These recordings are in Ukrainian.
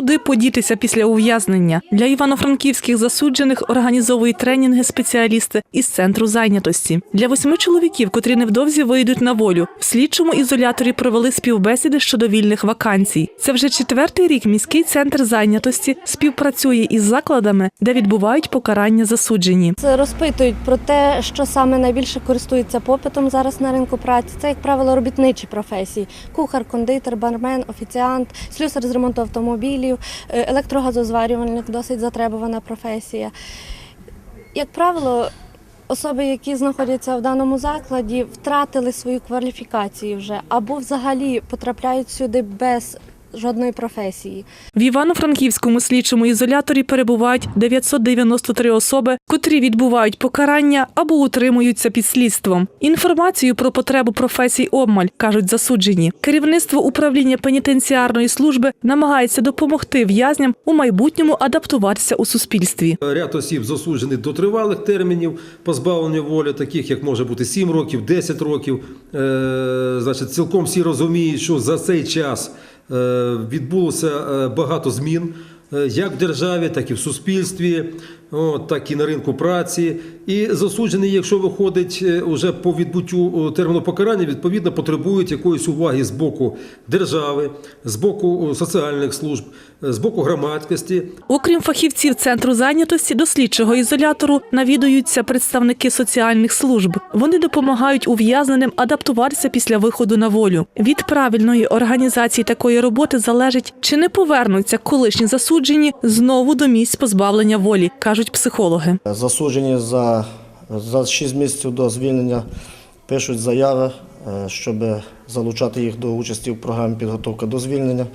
Куди подітися після ув'язнення? Для івано-франківських засуджених організовують тренінги спеціалісти із центру зайнятості. Для восьми чоловіків, котрі невдовзі вийдуть на волю, в слідчому ізоляторі провели співбесіди щодо вільних вакансій. Це вже четвертий рік міський центр зайнятості співпрацює із закладами, де відбувають покарання засуджені. Розпитують про те, що саме найбільше користується попитом зараз на ринку праці. Це, як правило, робітничі професії: кухар, кондитер, бармен, офіціант, слюсар з ремонту автомобілів, е, електрогазозварювальник досить затребувана професія. Як правило, особи, які знаходяться в даному закладі, втратили свою кваліфікацію вже або взагалі потрапляють сюди без жодної професії. В Івано-Франківському слідчому ізоляторі перебувають 993 особи, котрі відбувають покарання або утримуються під слідством. Інформацію про потребу професій обмаль кажуть засуджені. Керівництво управління пенітенціарної служби намагається допомогти в'язням у майбутньому адаптуватися у суспільстві. Ряд осіб засуджених до тривалих термінів позбавлення волі, таких як може бути 7 років, 10 років. Е, значить, цілком всі розуміють, що за цей час відбулося е, багато змін. е, Як в державі, так і в суспільстві, так і на ринку праці. І засуджений, якщо виходить е, уже по відбуттю е, терміну покарання, відповідно потребують якоїсь уваги з боку держави, з боку е, соціальних служб, з боку громадськості. Окрім фахівців центру зайнятості, до слідчого ізолятору навідуються представники соціальних служб. Вони допомагають ув'язненим адаптуватися після виходу на волю. Від правильної організації такої роботи залежить, чи не повернуться колишні засуджені знову до місць позбавлення волі, кажуть психологи. Засуджені за, за 6 місяців до звільнення пишуть заяви, е, щоб залучати їх до участі в програмі підготовка до звільнення,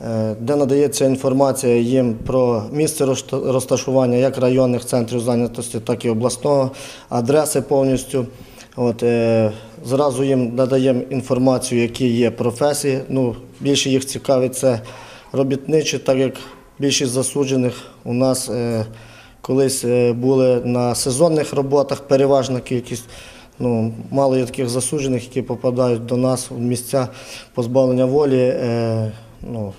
е, де надається інформація їм про місце розташування як районних центрів зайнятості, так і обласного, адреси повністю. От, е, зразу їм надаємо інформацію, які є професії. Ну, більше їх цікавить це робітничі, так як більшість засуджених у нас колись е, були на сезонних роботах, переважна кількість. Ну, мало є таких засуджених, які попадають до нас в місця позбавлення волі, е, ну,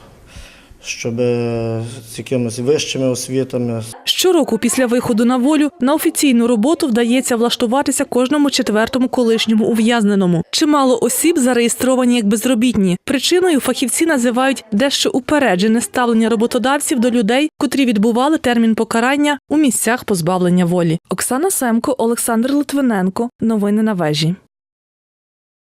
щоб е, з якимись вищими освітами, Щороку після виходу на волю на офіційну роботу вдається влаштуватися кожному четвертому колишньому ув'язненому. Чимало осіб зареєстровані як безробітні. Причиною фахівці називають дещо упереджене ставлення роботодавців до людей, котрі відбували термін покарання у місцях позбавлення волі. Оксана Семко, Олександр Литвиненко. Новини на вежі.